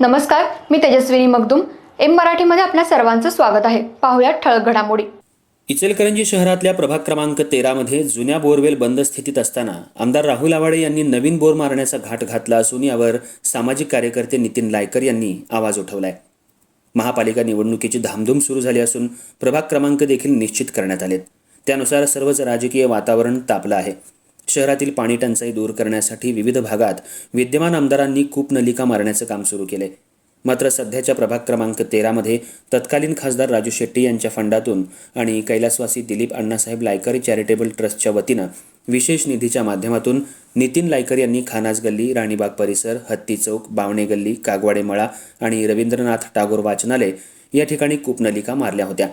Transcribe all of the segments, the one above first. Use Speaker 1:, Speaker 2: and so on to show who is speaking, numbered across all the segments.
Speaker 1: नमस्कार मी तेजस्विनी मगदुम. एम मराठीमध्ये आपल्या सर्वांचं स्वागत आहे. पाहुयात ठळक घडामोडी.
Speaker 2: इचलकरंजी शहरातल्या प्रभाग क्रमांक तेरामध्ये जुन्या बोरवेल बंद स्थितीत असताना आमदार राहुल आवाडे यांनी नवीन बोर मारण्याचा घाट घातला असून यावर सामाजिक कार्यकर्ते नितीन लायकर यांनी आवाज उठवलाय. महापालिका निवडणुकीची धामधूम सुरू झाली असून प्रभाग क्रमांक देखील निश्चित करण्यात आलेत. त्यानुसार सर्वच राजकीय वातावरण तापलं आहे. शहरातील पाणी टंचाई दूर करण्यासाठी विविध भागात विद्यमान आमदारांनी कूप नलिका मारण्याचं काम सुरू केले. मात्र सध्याच्या प्रभाग क्रमांक तेरामध्ये तत्कालीन खासदार राजू शेट्टी यांच्या फंडातून आणि कैलासवासी दिलीप अण्णासाहेब लायकर चॅरिटेबल ट्रस्टच्या वतीनं विशेष निधीच्या माध्यमातून नितीन लायकर यांनी खानाज गल्ली राणीबाग परिसर हत्ती चौक बावणे गल्ली कागवाडे मळा आणि रवींद्रनाथ टागोर वाचनालय या ठिकाणी कूपनलिका मारल्या होत्या.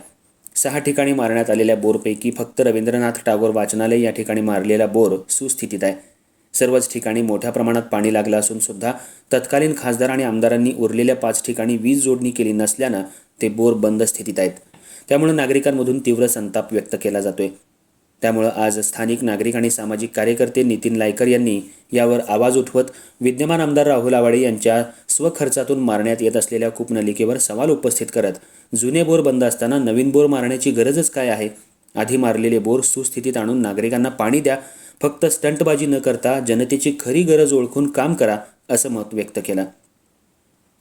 Speaker 2: सहा ठिकाणी मारण्यात आलेल्या बोरपैकी फक्त रवींद्रनाथ टागोर वाचनालय या ठिकाणी मारलेला बोर सुस्थितीत आहे. सर्वच ठिकाणी मोठ्या प्रमाणात पाणी लागलं असून सुद्धा तत्कालीन खासदार आणि आमदारांनी उरलेल्या पाच ठिकाणी वीज जोडणी केली नसल्यानं ते बोर बंद स्थितीत आहेत. त्यामुळे नागरिकांमधून तीव्र संताप व्यक्त केला जातोय. त्यामुळं आज स्थानिक नागरिक आणि सामाजिक कार्यकर्ते नितीन लायकर यांनी यावर आवाज उठवत विद्यमान आमदार राहुल आवाडे यांच्या स्वखर्चातून मारण्यात येत असलेल्या कूपनलिकेवर सवाल उपस्थित करत जुने बोर बंद असताना नवीन बोर मारण्याची गरजच काय आहे? आधी मारलेले बोर सुस्थितीत आणून नागरिकांना पाणी द्या फक्त स्टंटबाजी न करता जनतेची खरी गरज ओळखून काम करा असं मत व्यक्त केलं.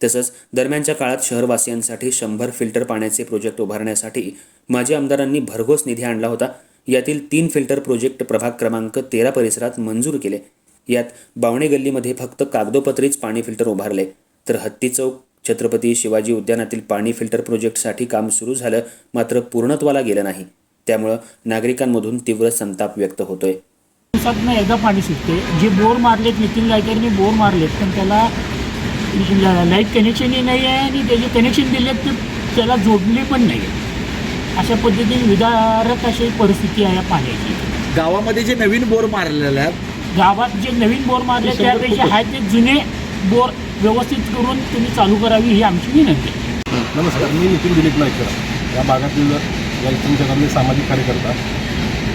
Speaker 2: तसंच दरम्यानच्या काळात शहरवासियांसाठी शंभर फिल्टर पाण्याचे प्रोजेक्ट उभारण्यासाठी माजी आमदारांनी भरघोस निधी आणला होता. यातील तीन फिल्टर प्रोजेक्ट प्रभाग क्रमांक तेरा परिसरात मंजूर केले. यात बावणे गल्लीमध्ये फक्त कागदोपत्रीच पाणी फिल्टर उभारले. तर हत्ती चौक छत्रपती शिवाजी उद्यानातील पाणी फिल्टर प्रोजेक्टसाठी काम सुरू झालं मात्र पूर्णत्वाला गेलं नाही. त्यामुळं नागरिकांमधून तीव्र संताप व्यक्त होतोय.
Speaker 3: दिवसातनं एकदा पाणी सुटते जे बोर मारलेत नितीन लायकरनी बोर मारलेत पण त्याला लाइट कनेक्शनही नाही आहे आणि त्याचे कनेक्शन दिलेत ते त्याला जोडले पण नाही आहे अशा पद्धतीने विदारक अशी परिस्थिती आहे या पाण्याची.
Speaker 4: गावामध्ये जे नवीन बोर मारलेले आहेत
Speaker 3: गावात जे नवीन बोर मारले त्यापैकी आहेत ते जुने बोर व्यवस्थित करून तुम्ही चालू करावी ही आमची विनंती. आहे
Speaker 5: नमस्कार. मी नितीन दिलीप नायकर. या भागातील या इथूनच्या सामाजिक कार्यकर्ता.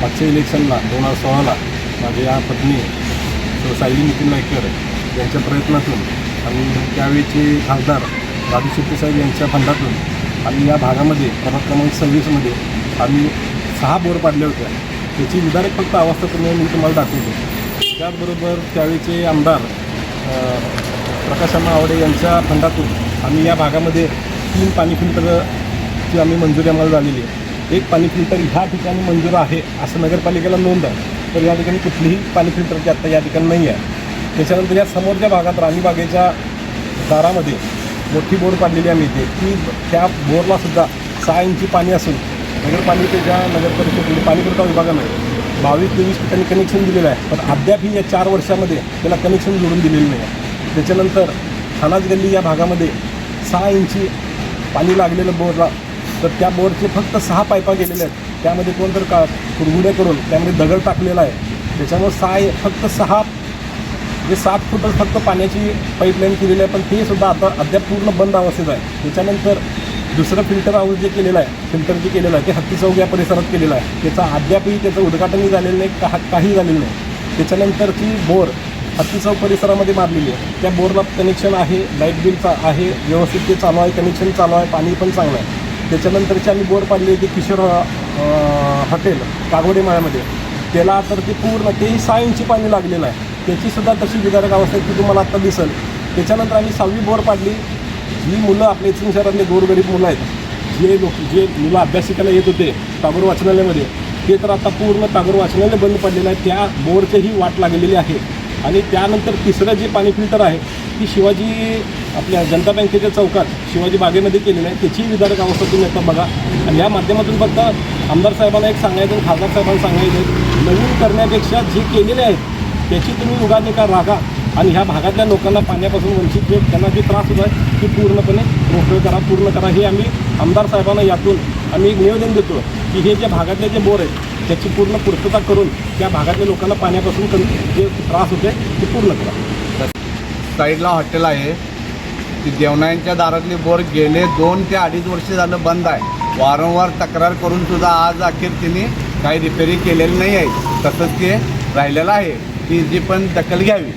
Speaker 5: मागच्या इलेक्शनला दोन हजार सोळाला माझ्या पत्नी सो सायली नितीन नायकर यांच्या प्रयत्नातून आणि त्यावेळीचे खासदार राजू शेट्टी साहेब यांच्या फंडातून आणि या भागामध्ये प्रभाग क्रमांक सव्वीसमध्ये आम्ही सहा बोर पाडल्या होत्या. त्याची विदारक फक्त अवस्था तुम्ही मी तुम्हाला दाखवतो. त्याचबरोबर त्यावेळीचे आमदार प्रकाश अण्णा आवडे यांच्या फंडातून आम्ही या भागामध्ये तीन पाणी फिल्टरची आम्ही मंजुरी आम्हाला झालेली आहे. एक पाणी फिल्टर ह्या ठिकाणी मंजूर आहे असं नगरपालिकेला नोंद आहे. तर या ठिकाणी कुठलीही पाणी फिल्टरची आत्ता या ठिकाणी नाही आहे. त्याच्यानंतर या समोरच्या भागात राणीबागेच्या दारामध्ये मोठी बोर पाडलेली आम्ही इथे. ती त्या बोरला सुद्धा सहा इंची पाणी असून नगरपालिकेच्या नगर परिषदेमध्ये पाणीपुरवठा विभागानं बावीस तेवीस त्यांनी कनेक्शन दिलेलं आहे. पण अद्यापही या चार वर्षामध्ये त्याला कनेक्शन जोडून दिलेलं नाही आहे. त्याच्यानंतर खानाज गल्ली या भागामध्ये सहा इंची पाणी लागलेलं बोरला तर त्या बोरचे फक्त सहा पायपा गेलेल्या आहेत. त्यामध्ये कोणतर का कुरगुड्या करून त्यामध्ये दगड टाकलेला आहे. त्याच्यामुळे सहा फक्त सहा जे सात फुटच फक्त पाण्याची पाईपलाईन केलेली आहे पण ते सुद्धा आता अद्याप पूर्ण बंद अवस्थेत आहे. त्याच्यानंतर दुसरं फिल्टर हाऊस जे केलेलं आहे फिल्टर जे केलेलं आहे ते हत्ती चौक या परिसरात केलेलं आहे. त्याचा अद्यापही त्याचं उद्घाटनही झालेलं नाही का काही झालेलं नाही. त्याच्यानंतरची बोर हत्ती चौक परिसरामध्ये मारलेली आहे. त्या बोरला कनेक्शन आहे लाइट बिलचा आहे व्यवस्थित ते चालू आहे कनेक्शन चालू आहे पाणी पण चांगलं आहे. त्याच्यानंतरची आम्ही बोर पाडली होती किशोर हॉटेल कागोडे माळ्यामध्ये. त्याला तर ते पूर्ण तेही सहा इंची पाणी लागलेलं आहे. त्याचीसुद्धा तशी विदारक अवस्था आहे ती तुम्हाला आत्ता दिसेल. त्याच्यानंतर आम्ही सहावी बोर पाडली. जी मुलं आपल्या इथून शहरातले गोरगरीब मुलं आहेत जे लोक जे मुलं अभ्यास शिकायला येत होते टागोर वाचनालयामध्ये ते तर आता पूर्ण टागोर वाचनालय बंद पडलेलं आहे. त्या बोरचीही वाट लागलेली आहे. आणि त्यानंतर तिसरं जे पाणी फिल्टर आहे ती शिवाजी आपल्या जनता बँकेच्या चौकात शिवाजी बागेमध्ये केलेलं आहे. त्याची विदारक अवस्था तुम्ही आता बघा. आणि या माध्यमातून फक्त आमदार साहेबांना एक सांगायचं आणि खासदार साहेबांना सांगायचं नवीन करण्यापेक्षा जे केलेले आहेत त्याची तुम्ही उगानिका रागा? आणि ह्या भागातल्या लोकांना पाण्यापासून वंचित जे त्यांना जे त्रास होत आहे ते पूर्णपणे मोकळं करा पूर्ण करा. हे आम्ही आमदार साहेबांना यातून आम्ही एक निवेदन देतो की हे जे भागातले जे बोर आहेत त्याची पूर्ण पूर्तता करून त्या भागातल्या लोकांना पाण्यापासून कमी जे त्रास होते ते पूर्ण करा.
Speaker 6: साईडला हॉटेल आहे. ती देवनायांच्या दारातली बोर गेले दोन ते अडीच वर्ष झालं बंद आहे. वारंवार तक्रार करून सुद्धा आज अखेर तिने काही रिपेरिंग केलेली नाही आहे. तसंच ते राहिलेलं आहे. ती जी पण दखल घ्यावी.